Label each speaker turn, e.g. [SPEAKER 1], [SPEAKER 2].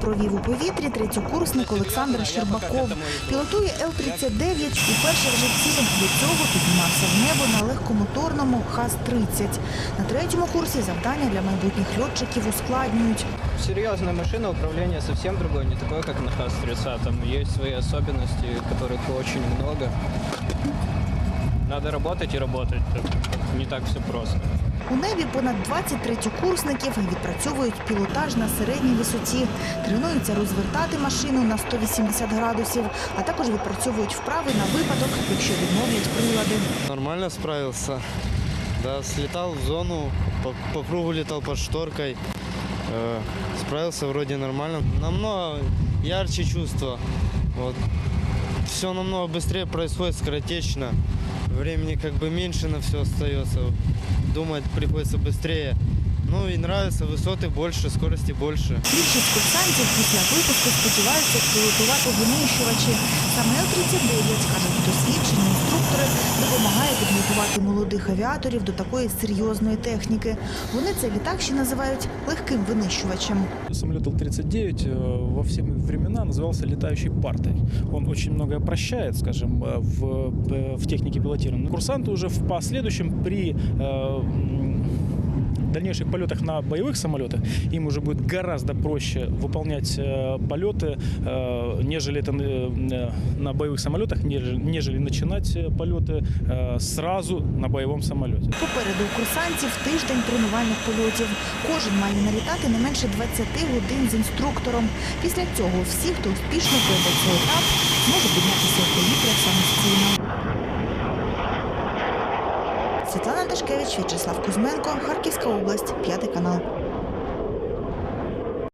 [SPEAKER 1] провів у повітрі третьокурсник Олександр Щербаков. Пілотує Л-39 і перший в житті. До цього піднімався в небо на легкомоторному ХАЗ-30. На третьому курсі завдання для майбутніх льотчиків ускладнюють.
[SPEAKER 2] Серьезная машина, управление совсем другое, не такое, как на ХАЗ-30. Есть свои особенности, которых очень много. Надо работать и работать. Не так все просто.
[SPEAKER 1] У небі понад 20 третьокурсників відпрацьовують пілотаж на середній висоті, тренуються розвертати машину на 180 градусів, а також відпрацьовують вправи на випадок, якщо відмовлять прилади.
[SPEAKER 3] Нормально справился. Да, слетал в зону, по, по кругу летал под шторкой. Э, справился вроде нормально. Намного ярче чувство. Вот. Все намного быстрее происходит, скоротечно. Времени как бы меньше на все остается. Думать приходится быстрее. Ну и нравится, высоты больше, скорости больше.
[SPEAKER 1] Більшість курсантів після випуску сподіваються пілотувати винищувачі. Саме Л-39, кажуть досвідчені инструктори, допомагає підготувати молодих авіаторів до такої серйозної техніки. Вони цей літак ще називають легким винищувачем.
[SPEAKER 4] Самолет Л-39 э, во все времена назывался летающей партой. Он очень многое прощает, скажем, э, в, э, в технике пилотирования. Курсанты уже в последующем при э, м, дальнейших полетах на боевых самолетах им уже будет гораздо проще выполнять э, полеты, э, нежели это э, на боевых самолетах, нежели, нежели начинать э, полеты э, сразу на боевом самолете.
[SPEAKER 1] Попереду у курсантів тиждень тренувальних польотів. Кожен має налітати не менше 20 годин з інструктором. Після цього всі, хто успішно пройде цей етап, зможуть піднятися в повітря самостійно. Світлана Ташкевич, В'ячеслав Кузьменко, Харківська область, п'ятий канал.